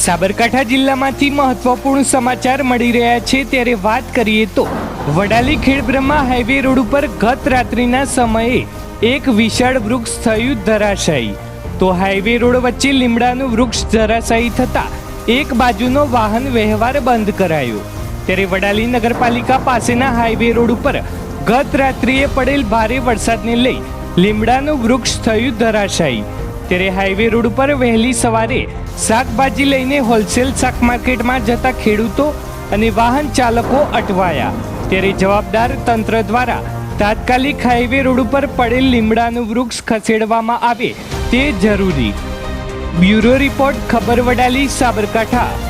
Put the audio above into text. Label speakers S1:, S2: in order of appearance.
S1: સાબરકાંઠા જિલ્લામાંથી મહત્વપૂર્ણ સમાચાર મળી રહ્યા છે, ત્યારે વાત કરીએ તો વડાલી ખેડબ્રહ્મા હાઈવે રોડ ઉપર ગત રાત્રિના સમયે એક વિશાળ વૃક્ષ થયું ધરાશાયી. તો હાઈવે રોડ વચ્ચે લીમડાનું વૃક્ષ ધરાશાયી થતા એક બાજુનો વાહન વ્યવહાર બંધ કરાયો. ત્યારે વડાલી નગરપાલિકા પાસેના હાઈવે રોડ ઉપર ગત રાત્રિએ પડેલ ભારે વરસાદને લઈ લીમડાનું વૃક્ષ થયું ધરાશાયી. ત્યારે હાઈવે રોડ પર વહેલી સવારે શાકભાજી લઈને હોલસેલ શાક માર્કેટમાં જતા ખેડૂતો અને વાહન ચાલકો અટવાયા. ત્યારે જવાબદાર તંત્ર દ્વારા તાત્કાલિક હાઈવે રોડ ઉપર પડેલ લીમડાનું વૃક્ષ ખસેડવામાં આવે તે જરૂરી. બ્યુરો રિપોર્ટ, ખબર વડાલી, સાબરકાંઠા.